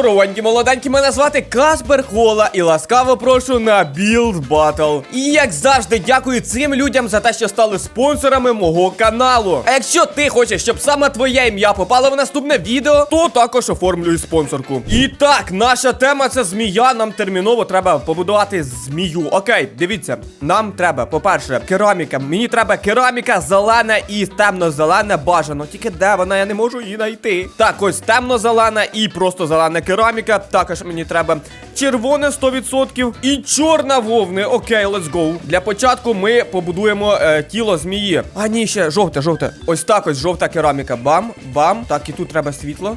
Здоровенькі, молоденькі, мене звати Каспер Хола і ласкаво прошу на Build Battle. І як завжди, дякую цим людям за те, що стали спонсорами мого каналу. А якщо ти хочеш, щоб саме твоє ім'я попало в наступне відео, то також оформлюй спонсорку. І так, наша тема це змія. Нам терміново треба побудувати змію. Окей, дивіться, нам треба, по-перше, кераміка. Мені треба кераміка, зелена і темно-зелена бажано. Тільки де вона, я не можу її знайти. Так, ось темно-зелена і просто зелена кераміка. Також мені треба червоне 100% і чорна вовни. Окей, let's go. Для початку ми побудуємо е, тіло змії. А ні, ще жовте, жовте. Ось так ось жовта кераміка. Бам, бам. Так, і тут треба світло.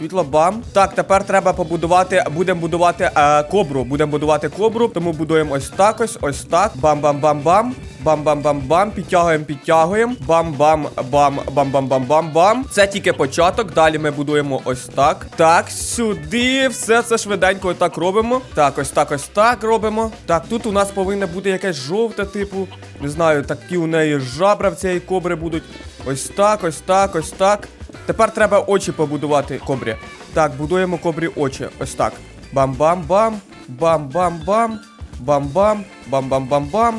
Світло бам. Так, тепер треба побудувати. Будемо будувати е, кобру. Будемо будувати кобру. Тому будуємо ось так ось, ось так. Бам-бам-бам-бам. Бам-бам-бам-бам. Підтягуємо, підтягуємо. Бам-бам-бам-бам-бам-бам-бам. Це тільки початок. Далі ми будуємо ось так. Так, сюди. Все це швиденько так робимо. Так, ось так, ось так робимо. Так, тут у нас повинна бути якесь жовте, типу. Не знаю, такі у неї жабра в цієї кобри будуть. Ось так, ось так, ось так. Тепер треба очі побудувати кобрі. Так, будуємо кобрі очі. Ось так. Бам-бам-бам. Бам-бам-бам. Бам-бам. Бам-бам-бам-бам.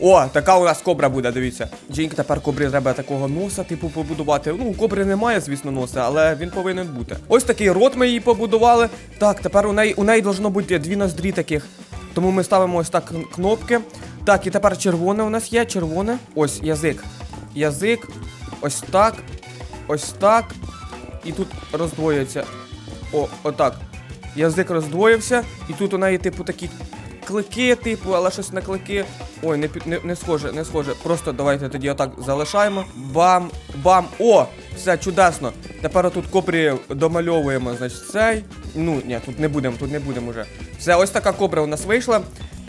О, така у нас кобра буде, дивіться. Джинк, тепер кобрі треба такого носа, типу, побудувати. Ну, у кобри немає, звісно, носа, але він повинен бути. Ось такий рот ми її побудували. Так, тепер у неї у неї должно бути дві ноздрі таких. Тому ми ставимо ось так кнопки. Так, і тепер червоне у нас є, червоне. Ось язик. Язик. Ось так. Ось так. І тут роздвоюється. О, отак. Язик роздвоївся. І тут у неї, типу, такі клики, типу, але щось на клики. Ой, не, не, не схоже, не схоже. Просто давайте тоді отак залишаємо. Бам, бам. О! Все чудесно. Тепер отут кобрі домальовуємо, значить, цей. Ну, ні, тут не будемо, тут не будемо вже. Все, ось така кобра у нас вийшла.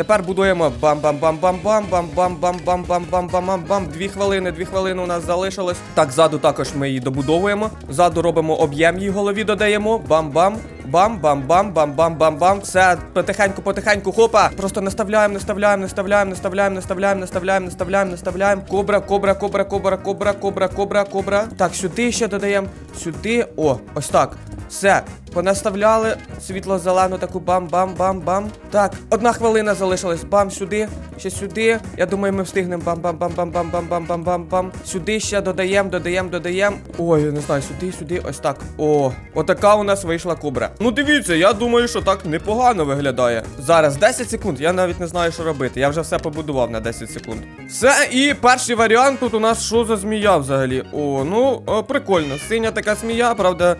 Тепер будуємо бам-бам-бам-бам-бам-бам-бам-бам-бам-бам-бам. Дві хвилини, дві хвилини у нас залишилось. Так, ззаду також ми її добудовуємо. Ззаду робимо об'єм її голові, додаємо. Бам-бам. Бам-бам-бам-бам-бам-бам-бам. Все, потихеньку, потихеньку, хопа. Просто наставляємо, наставляємо, наставляємо, наставляємо, наставляємо, наставляємо, наставляємо, наставляємо. Кобра, кобра, кобра, кобра, кобра, кобра, кобра, кобра. Так, сюди ще додаємо. Сюди. О, ось так. Все, понаставляли світло зелену таку бам-бам-бам-бам. Так, одна хвилина залишилась. Бам сюди, ще сюди. Я думаю, ми встигнемо. Бам-бам-бам-бам-бам-бам-бам-бам-бам. Сюди ще додаємо, додаємо, додаємо. Ой, я не знаю, сюди, сюди, ось так. О, отака у нас вийшла кобра. Ну дивіться, я думаю, що так непогано виглядає. Зараз 10 секунд. Я навіть не знаю, що робити. Я вже все побудував на 10 секунд. Все, і перший варіант тут у нас що за змія взагалі? О, ну прикольно. Синя така змія, правда.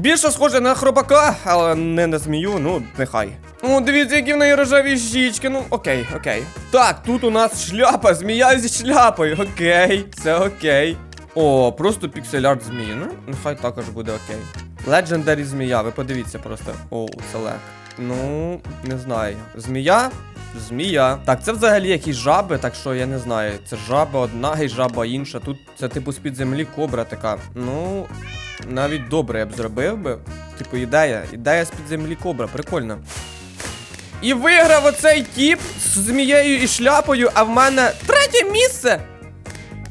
Більше схоже на хробака, але не на змію, ну нехай. О, дивіться, які в неї рожеві щічки. Ну, окей, окей. Так, тут у нас шляпа, змія зі шляпою. Окей, це окей. О, просто піксель-арт змії. Ну, нехай також буде окей. Legendary змія, ви подивіться просто. О, селек. Ну, не знаю. Змія? Змія. Так, це взагалі якісь жаби, так що я не знаю. Це жаба одна і жаба інша. Тут це типу з-під землі кобра така. Ну, навіть добре я б зробив би. Типу, ідея. Ідея з-під землі кобра, прикольно. І виграв оцей тіп з змією і шляпою, а в мене третє місце.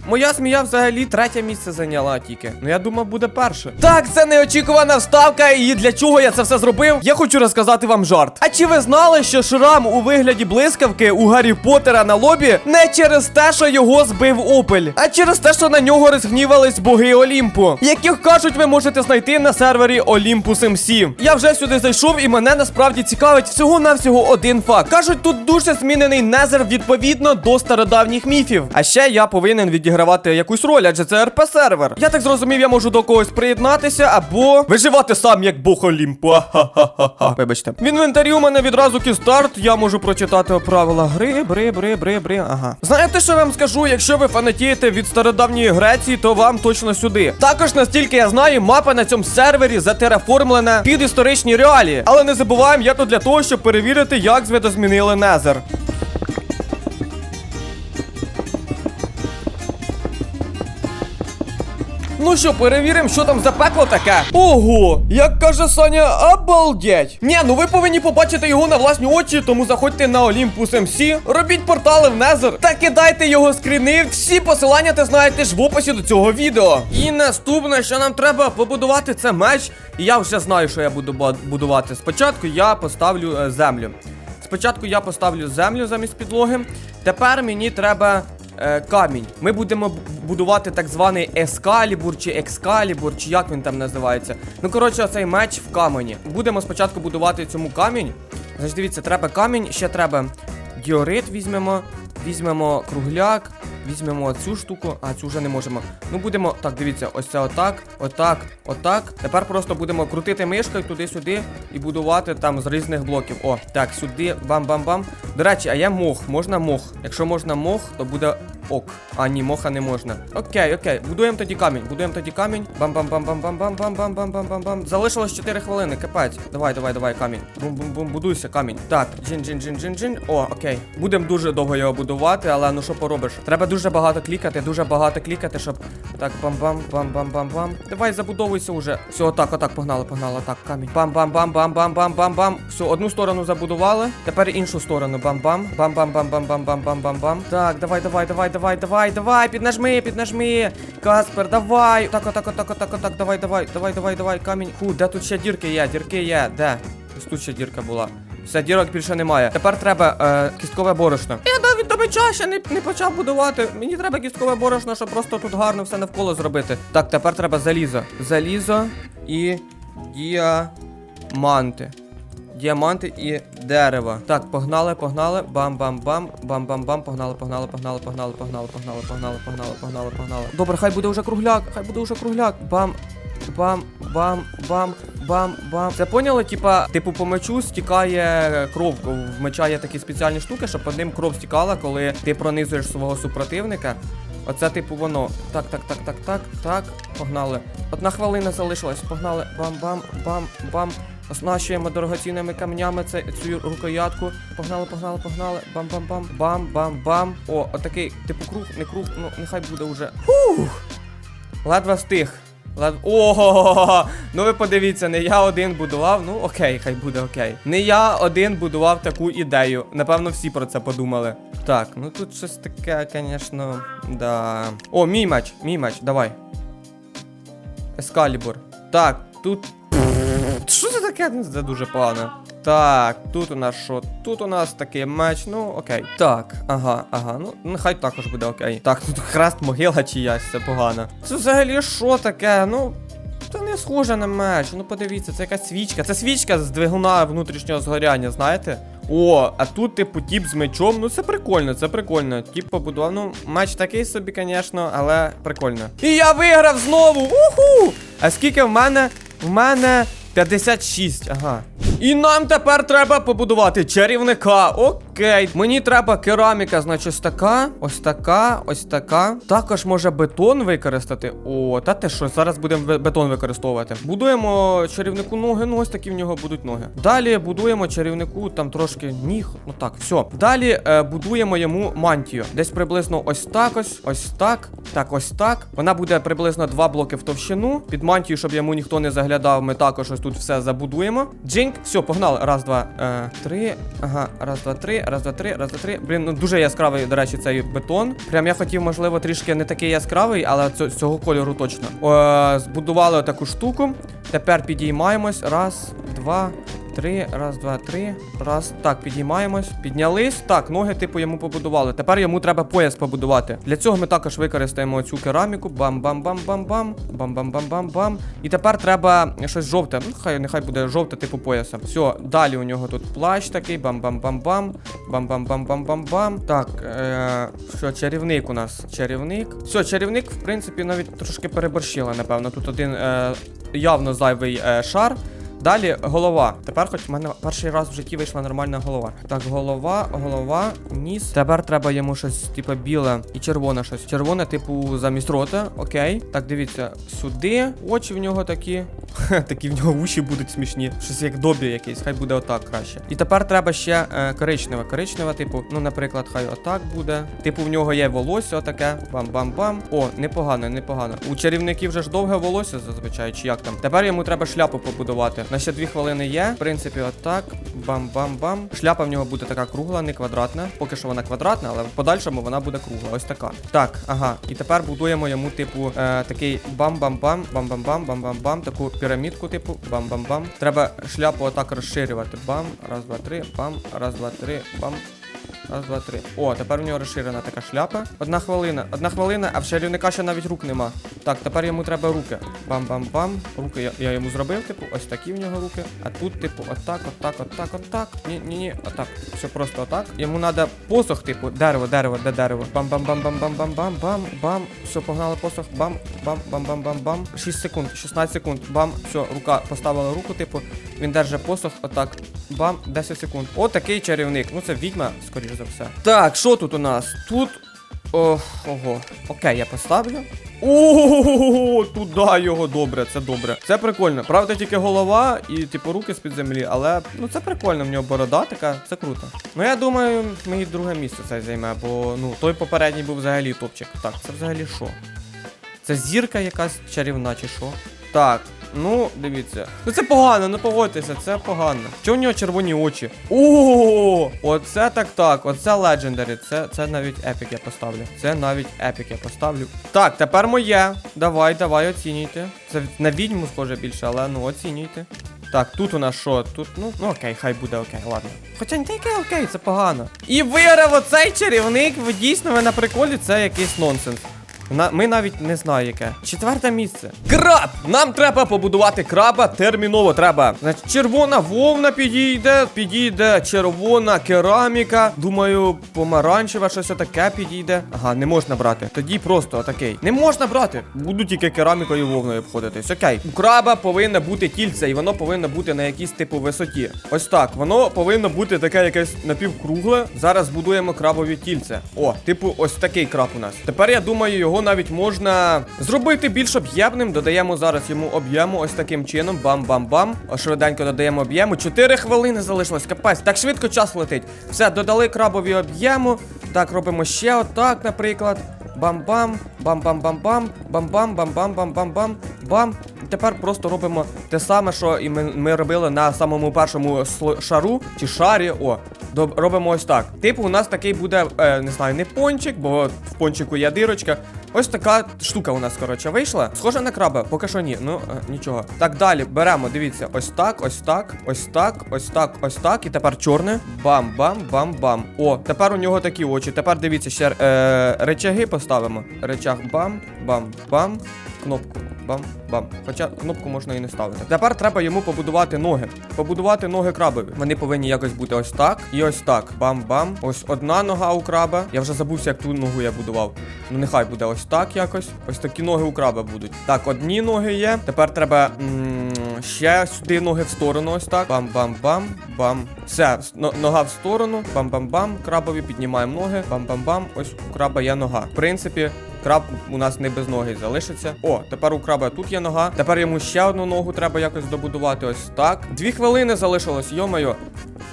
Моя змія взагалі третє місце зайняла тільки. Ну я думав, буде перше. Так, це неочікувана вставка. І для чого я це все зробив? Я хочу розказати вам жарт. А чи ви знали, що шрам у вигляді блискавки у Гаррі Поттера на лобі не через те, що його збив Опель, а через те, що на нього розгнівались боги Олімпу, яких кажуть, ви можете знайти на сервері Olympus MC. Я вже сюди зайшов, і мене насправді цікавить всього навсього один факт. Кажуть, тут дуже змінений незер відповідно до стародавніх міфів. А ще я повинен відігравати якусь роль, адже це РП сервер. Я так зрозумів, я можу до когось приєднатися або виживати сам як бог Олімпу. Ха-ха-ха-ха. Вибачте. В інвентарі у мене відразу кістарт. Я можу прочитати правила гри, бри, бри, бри, бри. Ага. Знаєте, що я вам скажу? Якщо ви фанатієте від стародавньої Греції, то вам точно сюди. Також, настільки я знаю, мапа на цьому сервері затераформлена під історичні реалії. Але не забуваємо, я тут для того, щоб перевірити, як звідозмінили Незер. Ну що, перевіримо, що там за пекло таке. Ого, як каже Саня, обалдеть. Ні, ну ви повинні побачити його на власні очі, тому заходьте на Olympus MC, робіть портали в Незер та кидайте його скріни. Всі посилання ти знаєте ж в описі до цього відео. І наступне, що нам треба побудувати, це меч. І я вже знаю, що я буду будувати. Спочатку я поставлю е, землю. Спочатку я поставлю землю замість підлоги. Тепер мені треба е, камінь. Ми будемо будувати так званий ескалібур чи екскалібур, чи як він там називається. Ну, коротше, оцей меч в камені. Будемо спочатку будувати цьому камінь. Значить, дивіться, треба камінь, ще треба діорит візьмемо, візьмемо кругляк, візьмемо цю штуку, а цю вже не можемо. Ну будемо. Так, дивіться, ось це отак, отак, отак. Тепер просто будемо крутити мишкою туди-сюди і будувати там з різних блоків. О, так, сюди, бам-бам-бам. До речі, а є мох. Можна мох. Якщо можна мох, то буде ок. А ні, моха не можна. Окей, окей. Будуємо тоді камінь. Будуємо тоді камінь. Бам-бам-бам-бам-бам-бам-бам-бам-бам-бам-бам. Залишилось 4 хвилини. Капець. Давай, давай, давай, камінь. Бум-бум-бум, будуйся, камінь. Так, джин-джин-джин-джин-джин. О, окей. Будемо дуже довго його будувати, але ну що поробиш? Треба дуже багато клікати, дуже багато клікати, щоб. Так, бам-бам, бам-бам-бам-бам. Давай забудовуйся уже. Все, отак, отак, погнали, погнали, так, камінь. Бам-бам-бам-бам-бам-бам-бам. Все, одну сторону забудували. Тепер іншу сторону. Бам-бам. Бам-бам-бам-бам-бам-бам-бам-бам. Так, давай, давай, давай, давай, давай, давай. Піднажми, піднажми. Каспер, давай. Так, отак, отак, отак, отак. Давай, давай, давай, давай, давай, камінь. Фу, де тут ще дірки є? Дірки є. Де? Тут ще дірка була. Все, дірок більше немає. Тепер треба е, кісткове борошно. Навіть до меча не, не почав будувати. Мені треба кісткове борошно, щоб просто тут гарно все навколо зробити. Так, тепер треба залізо. Залізо і діаманти. Діаманти і дерево. Так, погнали, погнали. Бам-бам-бам. Бам-бам-бам. Погнали, погнали, погнали, погнали, погнали, погнали, погнали, погнали, погнали, погнали. Добре, хай буде вже кругляк, хай буде вже кругляк. Бам. Бам, бам, бам, бам, бам. Це поняли? Типа, типу, по мечу стікає кров. В меча є такі спеціальні штуки, щоб по ним кров стікала, коли ти пронизуєш свого супротивника. Оце, типу, воно. Так, так, так, так, так, так. Погнали. Одна хвилина залишилась. Погнали. Бам-бам, бам, бам. Оснащуємо дорогоцінними камнями це, цю рукоятку. Погнали, погнали, погнали. Бам-бам-бам. Бам-бам-бам. О, отакий, типу, круг, не круг, ну нехай буде вже. Фух. Ледве встиг. Лед... Ого, ну ви подивіться, не я один будував. Ну окей, хай буде окей. Не я один будував таку ідею. Напевно, всі про це подумали. Так, ну тут щось таке, звісно, да. О, мій меч, мій меч, давай. Ескалібур. Так, тут. Що це таке? Це дуже погано. Так, тут у нас що? Тут у нас такий меч, ну окей. Так, ага, ага, ну нехай також буде окей. Так, тут хрест могила чиясь, це погано. Це взагалі що таке? Ну. Це не схоже на меч. Ну подивіться, це якась свічка. Це свічка з двигуна внутрішнього згоряння, знаєте? О, а тут, типу, тіп з мечом. Ну це прикольно, це прикольно. Тіп побудував. Ну, меч такий собі, звісно, але прикольно. І я виграв знову! Уху! А скільки в мене? В мене 56, ага. І нам тепер треба побудувати чарівника. Окей. Мені треба кераміка, значить, ось така, ось така, ось така. Також може бетон використати. О, та те що, зараз будемо бетон використовувати. Будуємо чарівнику ноги, ну ось такі в нього будуть ноги. Далі будуємо чарівнику там трошки ніг. Ну так, все. Далі е, будуємо йому мантію. Десь приблизно ось так ось, ось так, так, ось так. Вона буде приблизно два блоки в товщину. Під мантію, щоб йому ніхто не заглядав, ми також ось тут все забудуємо. Джинк, все, погнали. Раз, два, е, три. Ага, раз, два, три, раз, два, три, раз, два, три. Блін, ну дуже яскравий, до речі, цей бетон. Прям я хотів, можливо, трішки не такий яскравий, але цю- цього кольору точно. Е, збудували таку штуку. Тепер підіймаємось. Раз, два. Три, раз, два, три. Раз. Так, підіймаємось. Піднялись. Так, ноги, типу, йому побудували. Тепер йому треба пояс побудувати. Для цього ми також використаємо цю кераміку. Бам-бам-бам-бам-бам. Бам-бам-бам-бам-бам. І тепер треба щось жовте. Ну, хай нехай буде жовте, типу пояса. Все, далі у нього тут плащ такий. Бам-бам-бам-бам. Бам-бам-бам-бам-бам-бам. Так, е, що, чарівник у нас. Чарівник. Все, чарівник, в принципі, навіть трошки переборщила, напевно. Тут один е, явно зайвий е, шар. Далі голова. Тепер хоч в мене перший раз в житті вийшла нормальна голова. Так, голова, голова, ніс. Тепер треба йому щось, типу, біле і червоне щось. Червоне, типу, замість рота. Окей. Так, дивіться, сюди. Очі в нього такі. Такі в нього уші будуть смішні. Щось як добі якийсь, хай буде отак краще. І тепер треба ще е, коричневе. Коричневе, типу, ну, наприклад, хай отак буде. Типу, в нього є волосся отаке. Бам-бам-бам. О, непогано, непогано. У чарівників вже ж довге волосся зазвичай, чи як там. Тепер йому треба шляпу побудувати. На ще дві хвилини є. В принципі, отак. Бам-бам-бам. Шляпа в нього буде така кругла, не квадратна. Поки що вона квадратна, але в подальшому вона буде кругла. Ось така. Так, ага. І тепер будуємо йому, типу, е, такий бам-бам-бам, бам-бам-бам, бам-бам-бам. Таку пірамідку, типу, бам-бам-бам. Треба шляпу отак розширювати. Бам, раз, два, три, бам, раз, два, три, бам. Раз, два, три. О, тепер у нього розширена така шляпа. Одна хвилина, одна хвилина, а в чарівника ще навіть рук нема. Так, тепер йому треба руки. Бам-бам-бам. Руки я, я йому зробив, типу, ось такі в нього руки. А тут, типу, отак, отак, отак, отак. Ні, ні, ні, отак. Все просто отак. Йому треба посох, типу, дерево, дерево, де дерево. Бам-бам-бам-бам-бам-бам-бам. Бам. Все, погнали посох. Бам, бам, бам, бам, бам, бам. 6 секунд, 16 секунд. Бам. Все, рука поставила руку, типу. Він держить посох, отак. Бам, 10 секунд. От такий чарівник. Ну це відьма, скоріш за все. Так, що тут у нас? Тут. О, ого. Окей, я поставлю. О, туди його добре, це добре. Це прикольно. Правда, тільки голова і типу руки з-під землі, але ну це прикольно, в нього борода така, це круто. Ну я думаю, мені друге місце це займе, бо ну той попередній був взагалі топчик. Так, це взагалі що? Це зірка якась чарівна чи що? Так, ну дивіться. Ну це погано, не погодьтеся, це погано. Чого в нього червоні очі? О, оце так так, оце Legendary. Це, це навіть епік я поставлю. Це навіть епік я поставлю. Так, тепер моє. Давай, давай, оцінюйте. Це на відьму схоже більше, але ну оцінюйте. Так, тут у нас що? Тут, ну, ну окей, хай буде окей, ладно. Хоча не таке окей, це погано. І виграв оцей чарівник, ви дійсно ви на приколі, це якийсь нонсенс. На, ми навіть не знаю яке. Четверте місце. Краб! Нам треба побудувати краба терміново треба. Значить, червона вовна підійде, підійде червона кераміка. Думаю, помаранчева щось таке підійде. Ага, не можна брати. Тоді просто отакий. Не можна брати. Буду тільки керамікою і вовною обходитись. Окей. У краба повинне бути тільце, і воно повинно бути на якійсь типу висоті. Ось так. Воно повинно бути таке якесь напівкругле. Зараз будуємо крабові тільце. О, типу, ось такий краб у нас. Тепер я думаю, його навіть можна зробити більш об'ємним. Додаємо зараз йому об'єму ось таким чином. Бам-бам-бам. Швиденько додаємо об'єму. 4 хвилини залишилось. Капець. Так швидко час летить. Все, додали крабові об'єму. Так, робимо ще отак, наприклад. Бам-бам, бам-бам-бам-бам, бам-бам, бам-бам-бам-бам-бам, бам. Тепер просто робимо те саме, що і ми, ми робили на самому першому шару чи шарі. О, робимо ось так. Типу, у нас такий буде, е, не знаю, не пончик, бо в пончику є дирочка. Ось така штука у нас, коротше, вийшла. Схожа на краба, поки що ні. Ну, е, нічого. Так, далі беремо, дивіться, ось так, ось так, ось так, ось так, ось так. І тепер чорне. Бам-бам-бам-бам. О, тепер у нього такі очі. Тепер дивіться, ще е, речаги поставимо. Речаг бам, бам, бам. Кнопку. Бам-бам. Хоча кнопку можна і не ставити. Тепер треба йому побудувати ноги. Побудувати ноги крабові. Вони повинні якось бути ось так і ось так. Бам-бам. Ось одна нога у краба. Я вже забувся, як ту ногу я будував. Ну нехай буде ось так якось. Ось такі ноги у краба будуть. Так, одні ноги є. Тепер треба м, ще сюди ноги в сторону. Ось так. Бам-бам-бам. Бам. Все, нога в сторону. Бам-бам-бам. Крабові піднімаємо ноги. Бам-бам-бам. Ось у краба є нога. В принципі. Краб у нас не без ноги залишиться. О, тепер у краба тут є нога. Тепер йому ще одну ногу треба якось добудувати. Ось так. Дві хвилини залишилось, йомайо.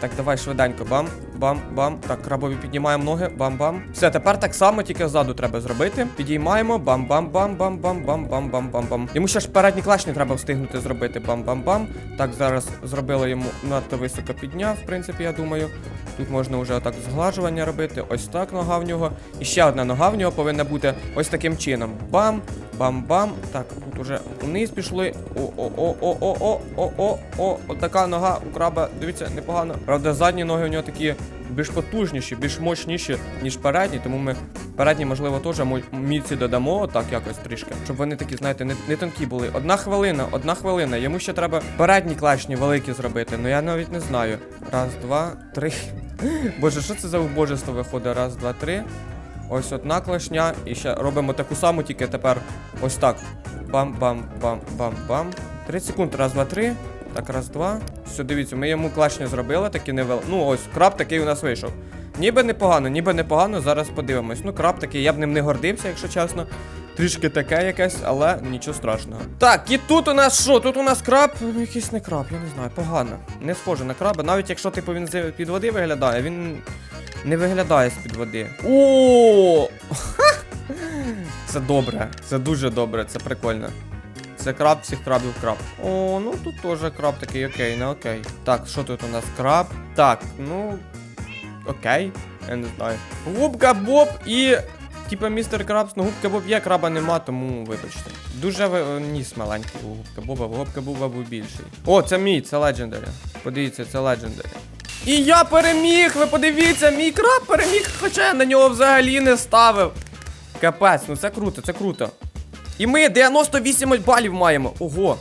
Так, давай швиденько. Бам, бам, бам. Так, крабові піднімаємо ноги. Бам-бам. Все, тепер так само, тільки ззаду треба зробити. Підіймаємо. Бам-бам-бам-бам-бам-бам-бам-бам-бам. Йому ще ж передні клашні треба встигнути зробити. Бам-бам-бам. Так, зараз зробили йому надто високо підняв, в принципі, я думаю. Тут можна вже отак зглажування робити. Ось так нога в нього. І ще одна нога в нього повинна бути ось таким чином. Бам, бам-бам. Так, тут уже вниз пішли. О-о-о-о-о-о-о-о. Отака нога у краба. Дивіться, непогано. Правда, задні ноги у нього такі більш потужніші, більш мощніші, ніж передні, тому ми передні, можливо, теж міці додамо, так якось трішки, щоб вони такі, знаєте, не, не тонкі були. Одна хвилина, одна хвилина. Йому ще треба передні клашні великі зробити. Ну я навіть не знаю. Раз, два, три. Боже, що це за убожество виходить? Раз, два, три. Ось одна клашня. І ще робимо таку саму, тільки тепер ось так. Бам-бам-бам-бам-бам. 30 секунд. Раз, два, три. Так, раз, два. Все, дивіться, ми йому клашні зробили, такі не невел. Ну, ось, краб такий у нас вийшов. Ніби непогано, ніби непогано, зараз подивимось. Ну, краб такий, я б ним не гордився, якщо чесно. Трішки таке якесь, але нічого страшного. Так, і тут у нас що? Тут у нас краб. Ну, якийсь не краб, я не знаю, погано. Не схоже на краба. Навіть якщо, типу, він під води виглядає, він не виглядає з-під води. О! Це добре. Це дуже добре, це прикольно. Це краб всіх крабів краб. О, ну тут теж краб такий, окей, не окей. Так, що тут у нас краб? Так, ну. Окей. Я не знаю. Губка Боб і. Типа містер Крабс, ну губка Боб є, краба нема, тому вибачте. Дуже ви- ніс маленький у губка Боба, губка Боба був більший. О, це мій, це легендарі. Подивіться, це легендарі. І я переміг! Ви подивіться, мій краб переміг, хоча я на нього взагалі не ставив. Капець, ну це круто, це круто. І ми 98 балів маємо. Ого.